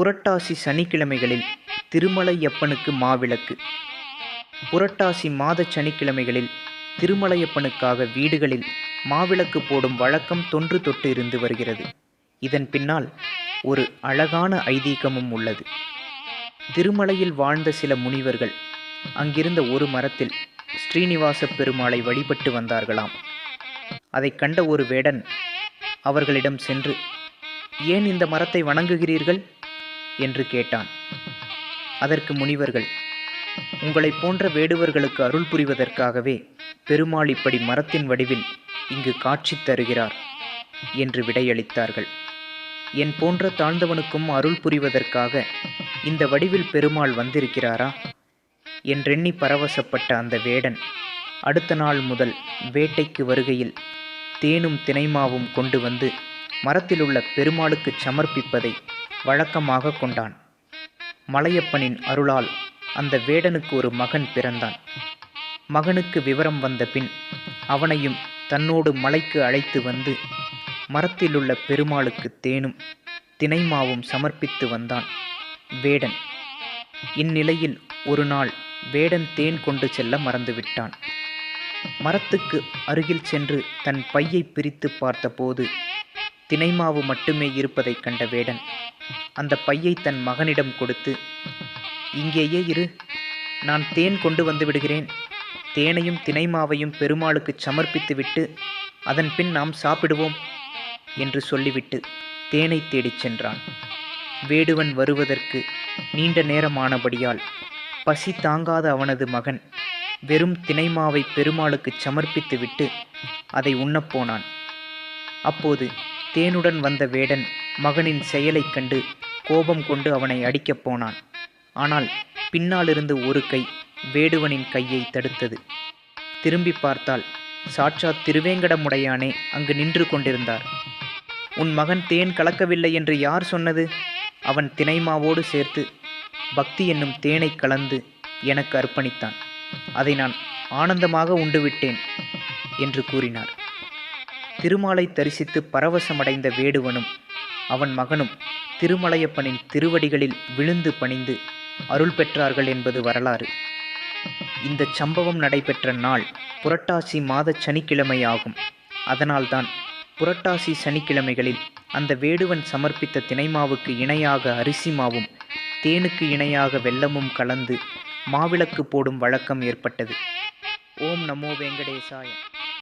புரட்டாசி சனிக்கிழமைகளில் திருமலையப்பனுக்கு மாவிளக்கு. புரட்டாசி மாதச் சனிக்கிழமைகளில் திருமலையப்பனுக்காக வீடுகளில் மாவிளக்கு போடும் வழக்கம் தொன்று தொட்டு இருந்து வருகிறது. இதன் பின்னால் ஒரு அழகான ஐதீகமும் உள்ளது. திருமலையில் வாழ்ந்த சில முனிவர்கள் அங்கிருந்த ஒரு மரத்தில் ஸ்ரீனிவாச பெருமாளை வழிபட்டு வந்தார்களாம். அதைக் கண்ட ஒரு வேடன் அவர்களிடம் சென்று ஏன் இந்த மரத்தை வணங்குகிறீர்கள்? என்று கேட்டான். அதற்கு முனிவர்கள் உங்களைப் போன்ற வேடுவர்களுக்கு அருள் புரிவதற்காகவே பெருமாள் இப்படி மரத்தின் வடிவில் இங்கு காட்சி தருகிறார் என்று விடையளித்தார்கள். என் போன்ற தாழ்ந்தவனுக்கும் அருள் புரிவதற்காக இந்த வடிவில் பெருமாள் வந்திருக்கிறாரா? என்றெண்ணி பரவசப்பட்ட அந்த வேடன் அடுத்த நாள் முதல் வேட்டைக்கு வருகையில் தேனும் தினைமாவும் கொண்டு வந்து மரத்திலுள்ள பெருமாளுக்கு சமர்ப்பிப்பதை வழக்கமாக கொண்டான். மலையப்பனின் அருளால் அந்த வேடனுக்கு ஒரு மகன் பிறந்தான். மகனுக்கு விவரம் வந்த பின் அவனையும் தன்னோடு மலைக்கு அழைத்து வந்து மரத்திலுள்ள பெருமாளுக்கு தேனும் தினைமாவும் சமர்ப்பித்து வந்தான். வேடன் இந்நிலையில் ஒரு நாள் வேடன் தேன் கொண்டு செல்ல மறந்துவிட்டான். மரத்துக்கு அருகில் சென்று தன் பையை பிரித்து பார்த்தபோது தினைமாவு மட்டுமே இருப்பதைக் கண்ட வேடன் அந்த பையை தன் மகனிடம் கொடுத்து இங்கேயே இரு நான் தேன் கொண்டு வந்து விடுகிறேன். தேனையும் தினைமாவையும் பெருமாளுக்கு சமர்ப்பித்துவிட்டு அதன் பின் நாம் சாப்பிடுவோம் என்று சொல்லிவிட்டு தேனை தேடிச் சென்றான். வேடுவன் வருவதற்கு நீண்ட நேரமானபடியால் பசி தாங்காத அவனது மகன் வெறும் தினைமாவை பெருமாளுக்கு சமர்ப்பித்துவிட்டு அதை உண்ணப்போனான் அப்போது தேனுடன் வந்த வேடன் மகனின் செயலைக் கண்டு கோபம் கொண்டு அவனை அடிக்கப் போனான். ஆனால் பின்னாலிருந்து ஒரு கை வேடுவனின் கையை தடுத்தது. திரும்பி பார்த்தால் சாட்சாத் திருவேங்கடமுடையானே அங்கு நின்று கொண்டிருந்தார். உன் மகன் தேன் கலக்கவில்லை என்று யார் சொன்னது? அவன் தினைமாவோடு சேர்த்து பக்தி என்னும் தேனை கலந்து எனக்கு அர்ப்பணித்தான். அதை நான் ஆனந்தமாக உண்டுவிட்டேன் என்று கூறினார். திருமாலை தரிசித்து பரவசமடைந்த வேடுவனும் அவன் மகனும் திருமலையப்பனின் திருவடிகளில் விழுந்து பணிந்து அருள் பெற்றார்கள் என்பது வரலாறு. இந்த சம்பவம் நடைபெற்ற நாள் புரட்டாசி மாத சனிக்கிழமை ஆகும் அதனால்தான் புரட்டாசி சனிக்கிழமைகளில் அந்த வேடுவன் சமர்ப்பித்த தினைமாவுக்கு இணையாக அரிசி மாவும் தேனுக்கு இணையாக வெள்ளமும் கலந்து மாவிளக்கு போடும் வழக்கம் ஏற்பட்டது. ஓம் நமோ வெங்கடேசாய.